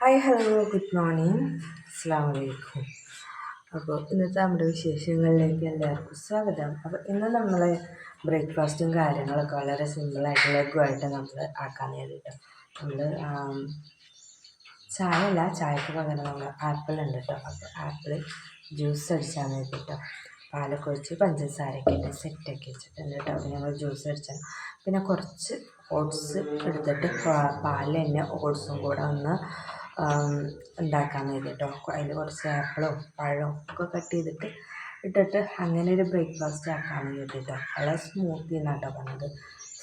Hi hello good morning അസ്സാം വലൈക്കും അപ്പോൾ ഇന്നത്തെ നമ്മുടെ വിശേഷങ്ങളിലേക്ക് എല്ലാവർക്കും സ്വാഗതം. അപ്പോൾ ഇന്ന് നമ്മൾ ബ്രേക്ക്ഫാസ്റ്റും കാര്യങ്ങളൊക്കെ വളരെ സിമ്പിളായിട്ട് ലഘുവായിട്ട് നമ്മൾ ആക്കാൻ വേണ്ടിയിട്ട് നമ്മൾ ചായ അല്ല ചായക്ക് പകരം നമ്മൾ ആപ്പിൾ ഉണ്ട് കേട്ടോ. അപ്പോൾ ആപ്പിൾ ജ്യൂസ് അടിച്ചാൽ വേണ്ടിയിട്ടോ പാലൊക്കെ ഒഴിച്ച് പഞ്ചസാരയൊക്കെ ഇട്ട് സെറ്റാക്കി വെച്ചിട്ടുണ്ട് കേട്ടോ. അപ്പോൾ ഞങ്ങൾ ജ്യൂസ് അടിച്ചാൽ പിന്നെ കുറച്ച് ഓട്സ് എടുത്തിട്ട് പാൽ തന്നെ ഓട്സും കൂടെ ഒന്ന് ഉണ്ടാക്കാൻ വേണ്ടിയിട്ടോ. അതിൽ കുറച്ച് ആപ്പിളും പഴവും ഒക്കെ കട്ട് ചെയ്തിട്ട് ഇട്ടിട്ട് അങ്ങനെ ഒരു ബ്രേക്ക്ഫാസ്റ്റ് ആക്കാൻ വേണ്ടിയിട്ടോ. വളരെ സ്മൂത്തി എന്നാണ് കേട്ടോ പറഞ്ഞത്.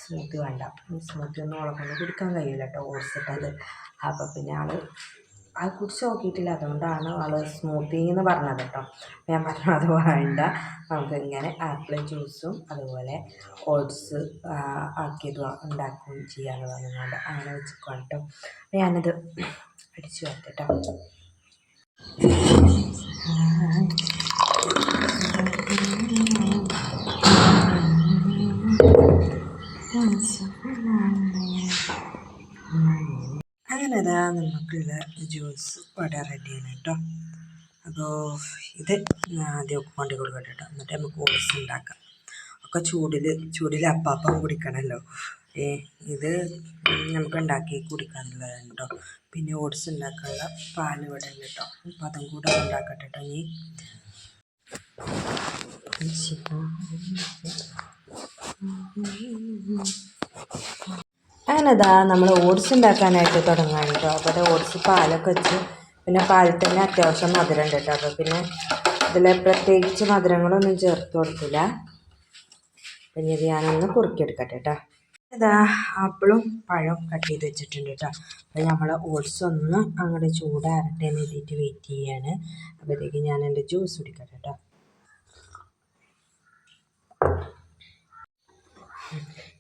സ്മൂത്തി വേണ്ട. സ്മൂത്തി ഒന്നും അവളെ കൊണ്ട് കുടിക്കാൻ കഴിയില്ല കേട്ടോ ഓട്സ് ഇട്ടത്. അപ്പോൾ പിന്നെ ആൾ അത് കുടിച്ച് നോക്കിയിട്ടില്ല. അതുകൊണ്ടാണ് ആൾ സ്മൂത്തി എന്ന് പറഞ്ഞത് കേട്ടോ ഞാൻ പറഞ്ഞു അത് വേണ്ട. നമുക്ക് ഇങ്ങനെ ആപ്പിൾ ജ്യൂസും അതുപോലെ ഓട്സ് ആക്കിയത് ഉണ്ടാക്കുകയും ചെയ്യാമെന്ന് പറഞ്ഞുകൊണ്ട് അങ്ങനെ അപ്പോൾ ഞാനിത് അടിച്ചു വരട്ടെ അങ്ങനെ അതാ നമുക്കുള്ള ജ്യൂസ് ഇവിടെ റെഡിയാണ് കേട്ടോ. അപ്പോൾ ഇത് ആദ്യം കൊണ്ടു കൊടുക്കട്ടെ കേട്ടോ. എന്നിട്ട് നമുക്ക് ഓട്സ് ഉണ്ടാക്കാം. ഒക്കെ ചൂടിൽ ചൂടിൽ അപ്പാപ്പം കുടിക്കണമല്ലോ ഇത് നമുക്ക് ഉണ്ടാക്കി കുടിക്കാനുള്ളതാണ് കേട്ടോ പിന്നെ ഓട്സ് ഉണ്ടാക്കാനുള്ള പാൽ ഇവിടെ ഉണ്ട് കേട്ടോ. അപ്പം അതും കൂടെ ഉണ്ടാക്കട്ടെ കേട്ടോ നമ്മൾ ഓട്സ് ഉണ്ടാക്കാനായിട്ട് തുടങ്ങാൻ കേട്ടോ. അപ്പോൾ അത് ഓട്സ് പാലൊക്കെ വെച്ച് പിന്നെ പാലിൽ തന്നെ അത്യാവശ്യം മധുരം ഉണ്ട് കേട്ടോ. അപ്പോൾ പിന്നെ ഇതിൽ പ്രത്യേകിച്ച് മധുരങ്ങളൊന്നും ചേർത്ത് കൊടുക്കില്ല. പിന്നെ ഇത് ഞാനൊന്ന് കുറുക്കിയെടുക്കട്ടെ കേട്ടോ. ഇതാ ആപ്പിളും പഴവും കട്ട് ചെയ്ത് വെച്ചിട്ടുണ്ട് കേട്ടോ അപ്പോൾ നമ്മൾ ഓട്സ് ഒന്ന് അങ്ങോട്ട് ചൂടാറട്ടെ എന്ന് എഴുതിയിട്ട് വെയിറ്റ് ചെയ്യാണ്. അപ്പോഴത്തേക്ക് ഞാൻ എന്റെ ജ്യൂസ് കുടിക്കട്ടെ കേട്ടോ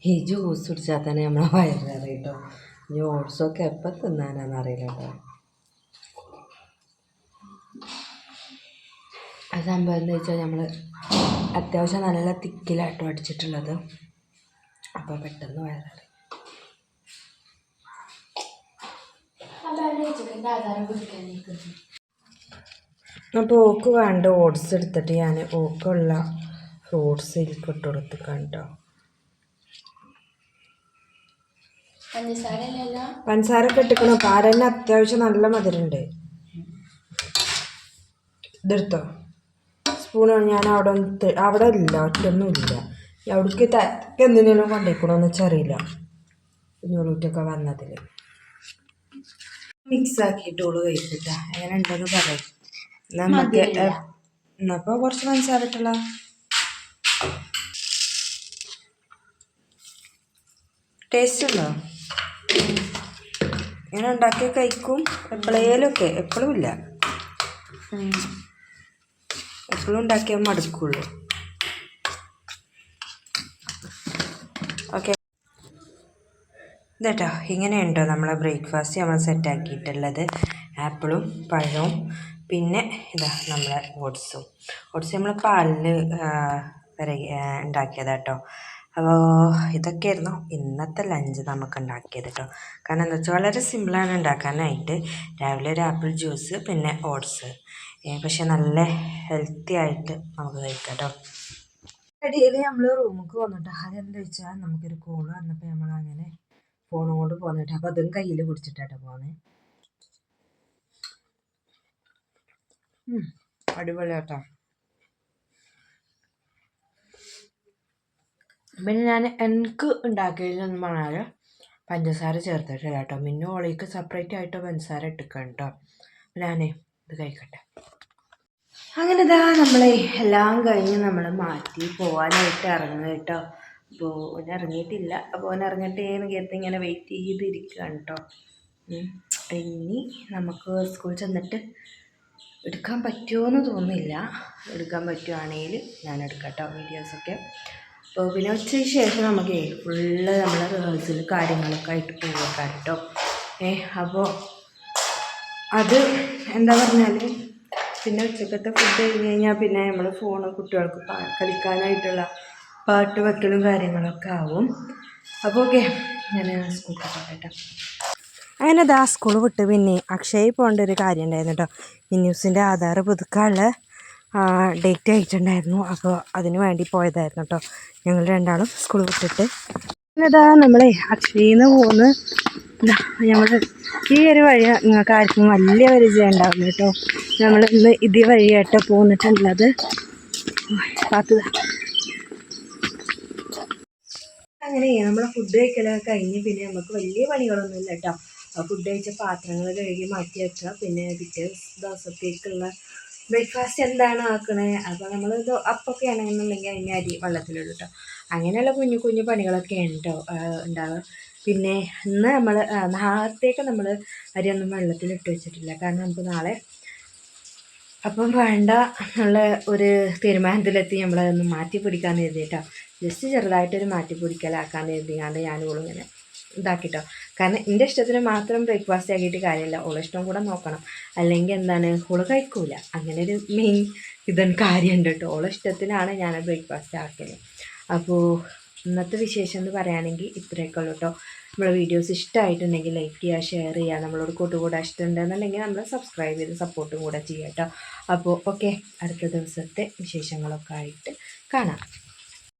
ഈ ജ്യൂസ് കുടിച്ചാൽ തന്നെ നമ്മളെ വയറിറ കേട്ടോ ഇനി ഓട്സൊക്കെ എപ്പോൾ തിന്നാനാന്ന് അറിയില്ല കേട്ടോ അത് സംഭവം എന്താ വെച്ചാൽ നമ്മൾ അത്യാവശ്യം നല്ല തിക്കിലാട്ടോ അടിച്ചിട്ടുള്ളത്. അപ്പോൾ പെട്ടെന്ന് വയറാറി അപ്പോൾ ഓക്ക് വേണ്ട ഓട്സ് എടുത്തിട്ട് ഞാൻ ഓക്കുള്ള ഫ്രൂട്ട്സ് ഇതിലേക്ക് ഇട്ട് കൊടുത്തേക്കാം കേട്ടോ പഞ്ചസാര ഒക്കെ ഇട്ടിക്കണം. പാരന്നെ അത്യാവശ്യം നല്ല മധുരമുണ്ട് ഇതെടുത്തോ. സ്പൂൺ ഞാൻ അവിടെ അവിടെ ഇല്ല ഒറ്റൊന്നും ഇല്ല. അവിടേക്ക് തരക്ക് എന്തിനേലും കൊണ്ടേക്കണമെന്ന് വെച്ചറിയില്ല കുഞ്ഞോളൂറ്റൊക്കെ വന്നതിൽ മിക്സ് ആക്കിയിട്ട് അങ്ങനെ കഴിക്കട്ട എങ്ങനെ ഉണ്ടെന്ന് പറയും. നമുക്ക് എന്നപ്പോൾ കുറച്ച് പഞ്ചസാര ഇട്ടല്ല ടേസ്റ്റ് ഉണ്ടോ? ഇങ്ങനെ ഉണ്ടാക്കി കഴിക്കും. എപ്പോഴേലൊക്കെ എപ്പോഴും ഇല്ല. എപ്പോഴും ഉണ്ടാക്കിയാൽ മടുക്കുള്ളൂ ഓക്കെ ഇതേട്ടോ ഇങ്ങനെയുണ്ടോ നമ്മളെ ബ്രേക്ക്ഫാസ്റ്റ് നമ്മൾ സെറ്റാക്കിയിട്ടുള്ളത്? ആപ്പിളും പഴവും പിന്നെ ഇതാ നമ്മളെ ഓട്സും. ഓട്സ് നമ്മൾ പാലിൽ വരെ ഉണ്ടാക്കിയതാട്ടോ. അപ്പോൾ ഇതൊക്കെയായിരുന്നു ഇന്നത്തെ ലഞ്ച് നമുക്ക് ഉണ്ടാക്കിയത് കേട്ടോ കാരണം എന്താ വെച്ചാൽ വളരെ സിമ്പിളാണ് ഉണ്ടാക്കാനായിട്ട്. രാവിലെ ഒരു ആപ്പിൾ ജ്യൂസ് പിന്നെ ഓട്സ്. പക്ഷെ നല്ല ഹെൽത്തി ആയിട്ട് നമുക്ക് കഴിക്കാം കേട്ടോ ഇടയിൽ നമ്മൾ റൂമിലേക്ക് വന്നിട്ട് അതെന്താ വെച്ചാൽ നമുക്കൊരു കോൾ വന്നപ്പോൾ നമ്മൾ അങ്ങനെ ഫോണും കൊണ്ട് പോന്നിട്ട്. അപ്പോൾ അതും കയ്യിൽ പിടിച്ചിട്ടാട്ടോ പോന്നെ. അടിപൊളി കേട്ടോ പിന്നെ ഞാൻ എനിക്ക് ഉണ്ടാക്കിയതെന്ന് പറഞ്ഞാൽ പഞ്ചസാര ചേർത്തിട്ടില്ല കേട്ടോ. പിന്നെ ഓളിക്ക് സെപ്പറേറ്റ് ആയിട്ട് പഞ്ചസാര ഇട്ടിക്കണം കേട്ടോ ഞാനേ ഇത് കഴിക്കട്ടെ. അങ്ങനെ ഇതാ നമ്മളെ എല്ലാം കഴിഞ്ഞ് നമ്മൾ മാറ്റി പോകാനായിട്ട് ഇറങ്ങുക കേട്ടോ അപ്പോൾ ഓൻ ഇറങ്ങിയിട്ടില്ല അപ്പോൾ ഓൻ ഇറങ്ങട്ടെ എന്ന് കരുതി ഇങ്ങനെ വെയിറ്റ് ചെയ്തിരിക്കുകയാണ് കേട്ടോ ഇനി നമുക്ക് സ്കൂളിൽ ചെന്നിട്ട് എടുക്കാൻ പറ്റുമോയെന്ന് തോന്നുന്നില്ല. എടുക്കാൻ പറ്റുവാണെങ്കിൽ ഞാൻ എടുക്കാം കേട്ടോ വീഡിയോസൊക്കെ അപ്പോൾ പിന്നെ ഉച്ചയ്ക്ക് ശേഷം നമുക്ക് ഫുള്ള് നമ്മുടെ റിഹേഴ്സൽ കാര്യങ്ങളൊക്കെ ആയിട്ട് പോകാം കേട്ടോ ഏ അപ്പോൾ അത് എന്താ പറഞ്ഞാൽ പിന്നെ ഉച്ചക്കത്തെ ഫുഡ് കഴിഞ്ഞ് കഴിഞ്ഞാൽ പിന്നെ നമ്മൾ ഫോണ് കുട്ടികൾക്ക് കളിക്കാനായിട്ടുള്ള പാട്ട് വെക്കലും കാര്യങ്ങളൊക്കെ ആവും. അപ്പോൾ ഓക്കെ ഞാൻ സ്കൂളിൽ പോകട്ടെ. അങ്ങനെ ദാ സ്കൂൾ വിട്ട് പിന്നെ അക്ഷയയിൽ പോകേണ്ട ഒരു കാര്യം ഉണ്ടായിരുന്നു കേട്ടോ മിന്യൂസിന്റെ ആധാർ പുതുക്കാനുള്ള ഡേറ്റ് ആയിട്ടുണ്ടായിരുന്നു. അപ്പോൾ അതിന് വേണ്ടി പോയതായിരുന്നു കേട്ടോ ഞങ്ങൾ രണ്ടാളും സ്കൂൾ വിട്ടിട്ട്. ഇതാ നമ്മളെ അക്ഷയിൽ നിന്ന് പോന്ന് നമ്മൾ ഈ ഒരു വഴി നിങ്ങൾക്ക് ആർക്കും വലിയ പരിചയം ഉണ്ടാവില്ല കേട്ടോ നമ്മൾ ഇന്ന് ഇതേ വഴിയായിട്ട് പോന്നിട്ടുള്ളത്. കാത്തുക അങ്ങനെ നമ്മളെ ഫുഡ് കഴിക്കലൊക്കെ കഴിഞ്ഞ് പിന്നെ നമുക്ക് വലിയ പണികളൊന്നും ഇല്ല കേട്ടോ ഫുഡ് കഴിച്ച പാത്രങ്ങൾ കഴുകി മാറ്റി വെക്കുക. പിന്നെ പിറ്റേ ദിവസത്തേക്കുള്ള ബ്രേക്ക്ഫാസ്റ്റ് എന്താണ് ആക്കണേ? അപ്പോൾ നമ്മൾ ഇത് അപ്പൊക്കെ ആണെന്നുണ്ടെങ്കിൽ അതിന്റെ അരി വെള്ളത്തിലിടും കേട്ടോ. അങ്ങനെയുള്ള കുഞ്ഞു കുഞ്ഞു പണികളൊക്കെയാണ് കേട്ടോ ഉണ്ടാവുക. പിന്നെ ഇന്ന് നമ്മൾ നാളത്തേക്ക് നമ്മൾ അരിയൊന്നും വെള്ളത്തിലിട്ട് വെച്ചിട്ടില്ല. കാരണം നമുക്ക് നാളെ അപ്പം വേണ്ട എന്നുള്ള ഒരു തീരുമാനത്തിലെത്തി നമ്മളതൊന്ന് മാറ്റി പിടിക്കാമെന്ന് കരുതിയിട്ടോ. ജസ്റ്റ് ചെറുതായിട്ടൊരു മാറ്റി പിടിക്കലാക്കാമെന്ന് കരുതിയാണ്ട് ഞാനിവളും ഇങ്ങനെ ഇതാക്കിട്ടോ. കാരണം എന്റെ ഇഷ്ടത്തിന് മാത്രം ബ്രേക്ക്ഫാസ്റ്റ് ആക്കിയിട്ട് കാര്യമില്ല. ഓളെ ഇഷ്ടം കൂടെ നോക്കണം. അല്ലെങ്കിൽ എന്താണ് ഓൾ കഴിക്കൂല. അങ്ങനെ ഒരു മെയിൻ ഇതൊരു കാര്യമുണ്ട് കേട്ടോ. ഓളെ ഇഷ്ടത്തിനാണ് ഞാൻ ബ്രേക്ക്ഫാസ്റ്റ് ആക്കൽ. അപ്പോൾ ഇന്നത്തെ വിശേഷം എന്ന് പറയുകയാണെങ്കിൽ ഇത്രയൊക്കെ ഉള്ളൂ കേട്ടോ. നമ്മളെ വീഡിയോസ് ഇഷ്ടമായിട്ടുണ്ടെങ്കിൽ ലൈക്ക് ചെയ്യുക ഷെയർ ചെയ്യുക നമ്മളോട് കൂട്ടുകൂടാൻ ഇഷ്ടമുണ്ടെന്നുണ്ടെങ്കിൽ നമ്മൾ സബ്സ്ക്രൈബ് ചെയ്ത് സപ്പോർട്ടും കൂടെ ചെയ്യുക കേട്ടോ. അപ്പോൾ ഓക്കെ അടുത്ത ദിവസത്തെ വിശേഷങ്ങളൊക്കെ ആയിട്ട് കാണാം.